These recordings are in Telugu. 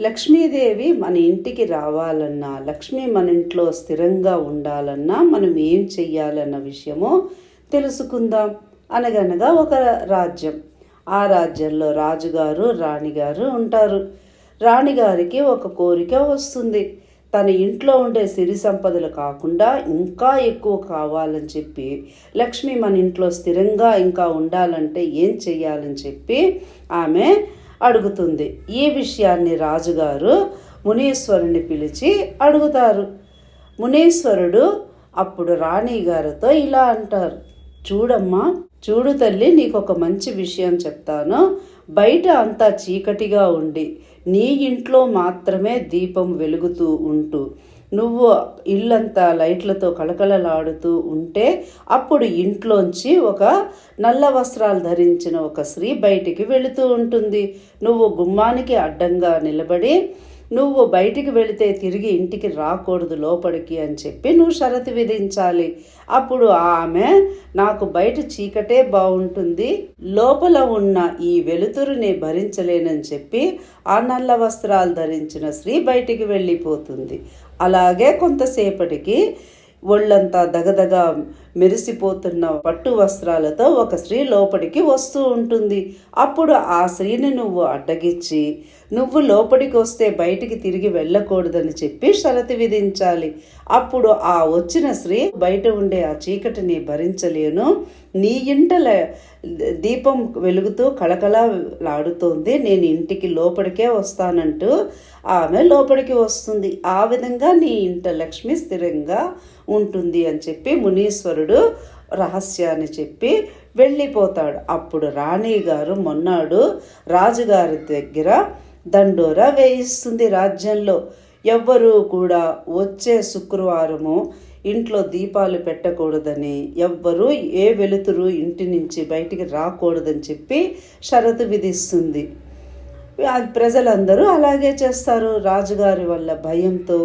లక్ష్మీదేవి మన ఇంటికి రావాలన్నా లక్ష్మి మన ఇంట్లో స్థిరంగా ఉండాలన్నా మనం ఏం చెయ్యాలన్న విషయము తెలుసుకుందాం. అనగనగా ఒక రాజ్యం. ఆ రాజ్యంలో రాజుగారు రాణిగారు ఉంటారు. రాణిగారికి ఒక కోరిక వస్తుంది. తన ఇంట్లో ఉండే సిరి సంపదలు కాకుండా ఇంకా ఎక్కువ కావాలని చెప్పి లక్ష్మి మన ఇంట్లో స్థిరంగా ఇంకా ఉండాలంటే ఏం చెయ్యాలని చెప్పి ఆమె అడుగుతుంది. ఈ విషయాన్ని రాజుగారు మునీశ్వరుని పిలిచి అడుగుతారు. మునీశ్వరుడు అప్పుడు రాణి గారితో ఇలా అంటారు. చూడమ్మా చూడు తల్లి నీకు ఒక మంచి విషయం చెప్తాను. బయట అంతా చీకటిగా ఉండి నీ ఇంట్లో మాత్రమే దీపం వెలుగుతూ ఉంటూ నువ్వు ఇల్లంతా లైట్లతో కళకళలాడుతూ ఉంటే అప్పుడు ఇంట్లోంచి ఒక నల్ల వస్త్రాలు ధరించిన ఒక స్త్రీ బయటికి వెళుతూ ఉంటుంది. నువ్వు గుమ్మానికి అడ్డంగా నిలబడి నువ్వు బయటికి వెళితే తిరిగి ఇంటికి రాకూడదు లోపలికి అని చెప్పి నువ్వు షరతు విధించాలి. అప్పుడు ఆమె నాకు బయట చీకటే బాగుంటుంది లోపల ఉన్న ఈ వెలుతురుని భరించలేనని చెప్పి ఆ నల్ల వస్త్రాలు ధరించిన స్త్రీ బయటికి వెళ్ళిపోతుంది. అలాగే కొంతసేపటికి ఒళ్ళంతా దగదగ మెరిసిపోతున్న పట్టు వస్త్రాలతో ఒక స్త్రీ లోపలికి వస్తూ ఉంటుంది. అప్పుడు ఆ స్త్రీని నువ్వు అడ్డగిచ్చి నువ్వు లోపలికి వస్తే బయటికి తిరిగి వెళ్ళకూడదని చెప్పి షరతి విధించాలి. అప్పుడు ఆ వచ్చిన స్త్రీ బయట ఉండే ఆ చీకటిని భరించలేను. నీ ఇంట దీపం వెలుగుతూ కళకళలాడుతోంది నేను ఇంటికి లోపలికే వస్తానంటూ ఆమె లోపలికి వస్తుంది. ఆ విధంగా నీ ఇంట లక్ష్మి స్థిరంగా ఉంటుంది అని చెప్పి మునీశ్వరుడు రహస్యాన్ని చెప్పి వెళ్ళిపోతాడు. అప్పుడు రాణి గారు మొన్నాడు రాజుగారి దగ్గర దండోరా వేయిస్తుంది రాజ్యంలో. ఎవ్వరూ కూడా వచ్చే శుక్రవారము ఇంట్లో దీపాలు పెట్టకూడదని ఎవ్వరూ ఏ వెలుతురు ఇంటి నుంచి బయటికి రాకూడదని చెప్పి షరతు విధిస్తుంది. ప్రజలందరూ అలాగే చేస్తారు. రాజుగారి వల్ల భయంతో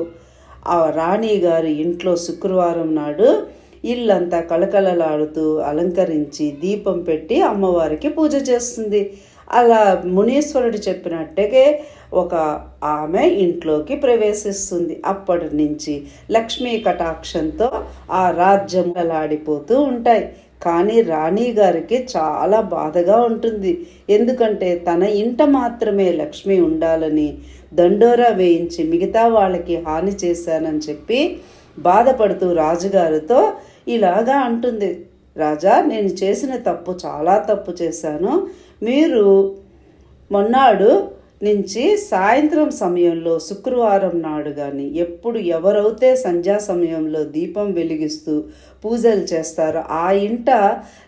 ఆ రాణి గారి ఇంట్లో శుక్రవారం నాడు ఇల్లంతా కళకళలాడుతూ అలంకరించి దీపం పెట్టి అమ్మవారికి పూజ చేస్తుంది. అలా మునీశ్వరుడు చెప్పినట్టుగా ఒక ఆమె ఇంట్లోకి ప్రవేశిస్తుంది. అప్పటి నుంచి లక్ష్మీ కటాక్షంతో ఆ రాజ్యం లాడిపోతూ ఉంటాయి. కానీ రాణి గారికి చాలా బాధగా ఉంటుంది. ఎందుకంటే తన ఇంట మాత్రమే లక్ష్మి ఉండాలని దండోరా వేయించి మిగతా వాళ్ళకి హాని చేశానని చెప్పి బాధపడుతూ రాజుగారితో ఇలాగా అంటుంది. రాజా నేను చేసిన తప్పు చాలా తప్పు చేశాను. మీరు మొన్నాడు నుంచి సాయంత్రం సమయంలో శుక్రవారం నాడు కానీ ఎప్పుడు ఎవరైతే సంధ్యా సమయంలో దీపం వెలిగిస్తూ పూజలు చేస్తారో ఆ ఇంట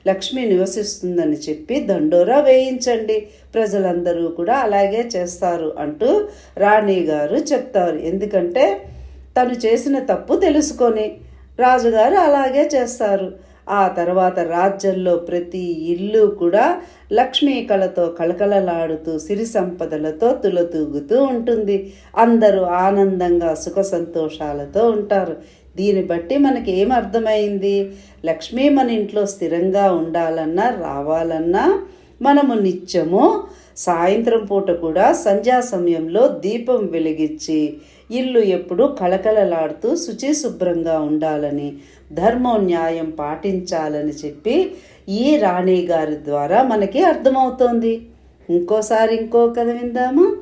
లక్ష్మి నివసిస్తుందని చెప్పి దండోరా వేయించండి. ప్రజలందరూ కూడా అలాగే చేస్తారు అంటూ రాణి గారు చెప్తారు. ఎందుకంటే తను చేసిన తప్పు తెలుసుకొని రాజుగారు అలాగే చేస్తారు. ఆ తర్వాత రాజ్యంలో ప్రతి ఇల్లు కూడా లక్ష్మీ కళతో కళకళలాడుతూ సిరి సంపదలతో తులతూగుతూ ఉంటుంది. అందరూ ఆనందంగా సుఖ సంతోషాలతో ఉంటారు. దీన్ని బట్టి మనకి ఏం అర్థమైంది? లక్ష్మీ మన ఇంట్లో స్థిరంగా ఉండాలన్నా రావాలన్నా మనము నిత్యము సాయంత్రం పూట కూడా సంధ్యా సమయంలో దీపం వెలిగించి ఇల్లు ఎప్పుడూ కళకళలాడుతూ శుచి శుభ్రంగా ఉండాలని ధర్మం న్యాయం పాటించాలని చెప్పి ఈ రాణి గారి ద్వారా మనకి అర్థమవుతోంది. ఇంకోసారి ఇంకో కథ విందామా?